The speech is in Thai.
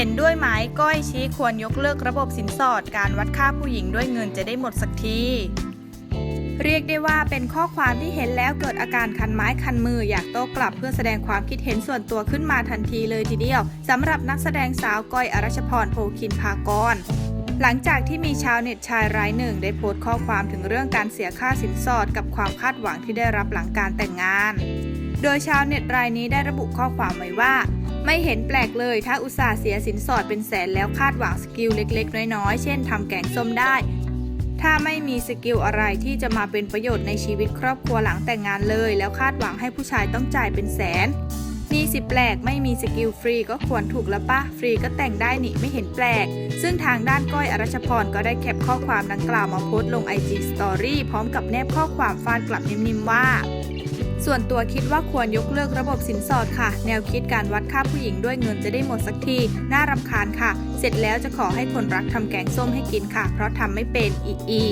เห็นด้วยไหมก้อยชี้ควรยกเลิกระบบสินสอดการวัดค่าผู้หญิงด้วยเงินจะได้หมดสักทีเรียกได้ว่าเป็นข้อความที่เห็นแล้วเกิดอาการคันไม้คันมืออยากโต้กลับเพื่อแสดงความคิดเห็นส่วนตัวขึ้นมาทันทีเลยทีเดียวสำหรับนักแสดงสาวก้อยอรัชพรโพคินพากร หลังจากที่มีชาวเน็ตชายรายหนึ่ง ได้โพสต์ข้อความถึงเรื่องการเสียค่าสินสอดกับความคาดหวังที่ได้รับหลังการแต่งงาน โดยชาวเน็ตรายนี้ได้ระบุข้อความไว้ว่า ไม่เห็นแปลกเลยถ้าอุตส่าห์เสียสินสอดเป็นแสนแล้วคาดหวังสกิลเล็กๆ น้อยๆ เช่นทำแกงส้มได้ ถ้าไม่มีสกิลอะไรที่จะมาเป็นประโยชน์ในชีวิตครอบครัวหลังแต่งงานเลย แล้วคาดหวังให้ผู้ชายต้องจ่ายเป็นแสนนี่สิแปลกไม่มีสกิลฟรีก็ควรถูกแล้วปะฟรีก็แต่งได้นี่ไม่เห็นแปลก ซึ่งทางด้านก้อยอรัชพรก็ได้แคปข้อความดังกล่าวมาโพสต์ลง IG Story พร้อมกับแนบข้อความฟาดกลับนิ่มๆว่า ส่วนตัวคิดว่าควรยกเลิกระบบสินสอดค่ะ แนวคิดการวัดค่าผู้หญิงด้วยเงินจะได้หมดสักที น่ารำคาญค่ะ เสร็จแล้วจะขอให้คนรักทำแกงส้มให้กินค่ะ เพราะทำไม่เป็นอีอี